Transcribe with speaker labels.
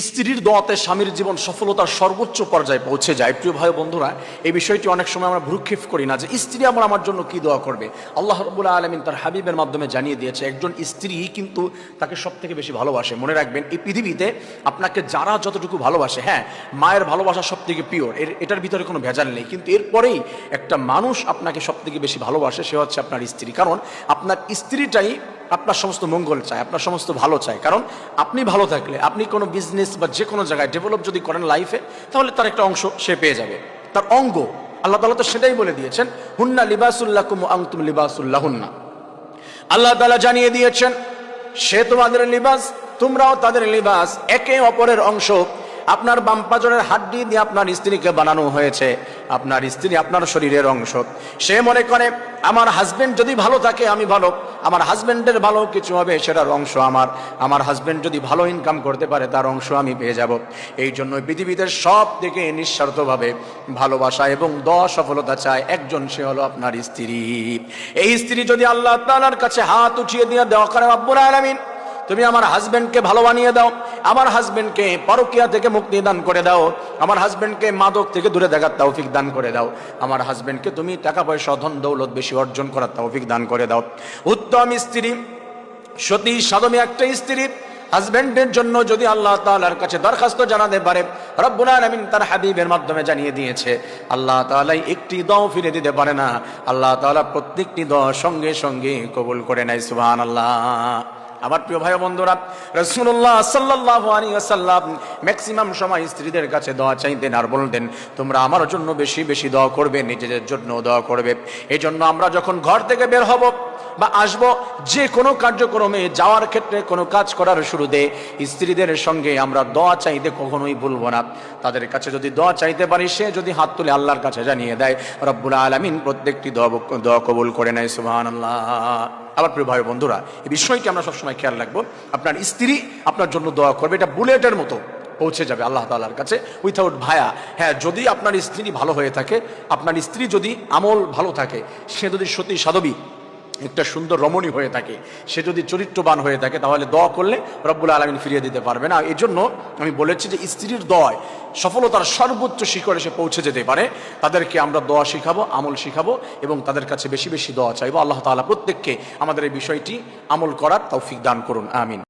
Speaker 1: স্ত্রীর দোয়াতে স্বামীর জীবন সফলতার সর্বোচ্চ পর্যায়ে পৌঁছে যায়। প্রিয় ভাই বন্ধুরা, এই বিষয়টি অনেক সময় আমরা ভ্রুক্ষেপ করি না যে, স্ত্রী আমার আমার জন্য কি দোয়া করবে? আল্লাহ রবুল্লাহ আলমিন তার হাবিবের মাধ্যমে জানিয়ে দিয়েছে, একজন স্ত্রী কিন্তু তাকে সব থেকে বেশি ভালোবাসে। মনে রাখবেন, এই পৃথিবীতে আপনাকে যারা যতটুকু ভালোবাসে হ্যাঁ মায়ের ভালোবাসা সব থেকে পিওর, এর, এটার ভিতরে কোনো ভেজাল নেই। কিন্তু এরপরেই একটা মানুষ আপনাকে সব থেকে বেশি ভালোবাসে, সে হচ্ছে আপনার স্ত্রী। কারণ আপনার স্ত্রীটাই আপনার সমস্ত মঙ্গল চায় আপনার সমস্ত ভালো চাই। কারণ আপনি ভালো থাকলে, আপনি কোনো বিজনেস বা যে কোনো জায়গায় ডেভেলপ যদি করেন লাইফে তাহলে তার একটা অংশ সে পেয়ে যাবে। তার অঙ্গ, আল্লাহ তালা তো সেটাই বলে দিয়েছেন, হুন্না লিবাসুল্লাহ কুম আংতুম লিবাসুল্লাহ হুন্না আল্লাহ তালা জানিয়ে দিয়েছেন, সে তোমাদের লিবাস, তোমরাও তাদের লিবাস, একে অপরের অংশ আপনার বাম পাজরের হাড্ডি দিয়ে আপনার স্ত্রীকে বানানো হয়েছে। আপনার স্ত্রী আপনার শরীরের অংশ। সে মনে করে, আমার হাজবেন্ড যদি ভালো থাকে, আমি ভালো। আমার হাজবেন্ডের ভালো কিছু হবে, সেটার অংশ আমার। আমার হাজবেন্ড যদি ভালো ইনকাম করতে পারে, তার অংশ আমি পেয়ে যাব। এই জন্য পৃথিবীতে সব থেকে নিঃস্বার্থভাবে ভালোবাসা এবং দ সফলতা চায় একজন, সে হলো আপনার স্ত্রী। এই স্ত্রী যদি আল্লাহ তাআলার কাছে হাত উঠিয়ে দিয়ে দেওয়া করে আব্বুল আলামিন, তুমি আমার হাজবেন্ডকে ভালো বানিয়ে দাও। আমার হাজবেন্ডকে পরকিয়া থেকে মুক্তি দান করে দাও। আমার হাজবেন্ডকে মাদক থেকে দূরে দেখার তৌফিক দান করে দাও। আমার হাজবেন্ডকে তুমি টাকা পয়সা ধন, দৌলত বেশি অর্জন করার তৌফিক দান করে দাও। উত্তম স্ত্রী, সতী সাদমী একটা স্ত্রী হাজবেন্ডের জন্য যদি আল্লাহ তাআলার কাছে দরখাস্ত জানাতে পারে, রব্বুল আলামিন তার হাবিবের মাধ্যমে জানিয়ে দিয়েছে, আল্লাহ তাআলাই একটি দাও ফিরে দিতে পারে না। আল্লাহ তাআলা প্রত্যেকটি দ সঙ্গে সঙ্গে কবুল করে নেয়, সুবহানাল্লাহ। আমার প্রিয় ভাই বন্ধুরা রসুল্লাহ সাল্লাহ আলী ম্যাক্সিমাম সময় স্ত্রীদের কাছে দোয়া চাইতেন আর বলতেন, তোমরা আমার জন্য বেশি বেশি দোয়া করবে, নিজেদের জন্য দোয়া করবে। এই জন্য আমরা যখন ঘর থেকে বের হব বা আসব, যে কোনো কার্যক্রমে যাওয়ার ক্ষেত্রে কোনো কাজ করার শুরুতে স্ত্রীদের সঙ্গে আমরা দোয়া চাইতে কখনোই ভুলবো না। তাদের কাছে যদি দোয়া চাইতে পারি, সে যদি হাত তুলে আল্লাহর কাছে জানিয়ে দেয়, রব্বুল আলমিন প্রত্যেকটি দোয়া দোয়া কবুল করে নেয় সুবাহ আল্লাহ আবার প্রিয় ভাই বন্ধুরা, এই বিষয়টি আমরা সবসময় খেয়াল রাখব। আপনার স্ত্রী আপনার জন্য দোয়া করবে, এটা বুলেটের মতো পৌঁছে যাবে আল্লাহ তালার কাছে। উইথাউট ভায়া হ্যাঁ যদি আপনার স্ত্রী ভালো হয়ে থাকে, আপনার স্ত্রী যদি আমল ভালো থাকে, সে যদি সতী সাধবী একটা সুন্দর রমণী হয়ে থাকে। সে যদি চরিত্রবান হয়ে থাকে, তাহলে দোয়া করলে রব্বুল আলমিন ফিরিয়ে দিতে পারবে না। এই জন্য আমি বলেছি যে, স্ত্রীর দয় সফলতার সর্বোচ্চ শিখরে সে পৌঁছে যেতে পারে। তাদেরকে আমরা দোয়া শিখাবো, আমল শিখাবো এবং তাদের কাছে বেশি বেশি দোয়া চাইব। আল্লাহ তালা প্রত্যেককে আমাদের এই বিষয়টি আমল করার তৌফিক দান করুন। আমিন।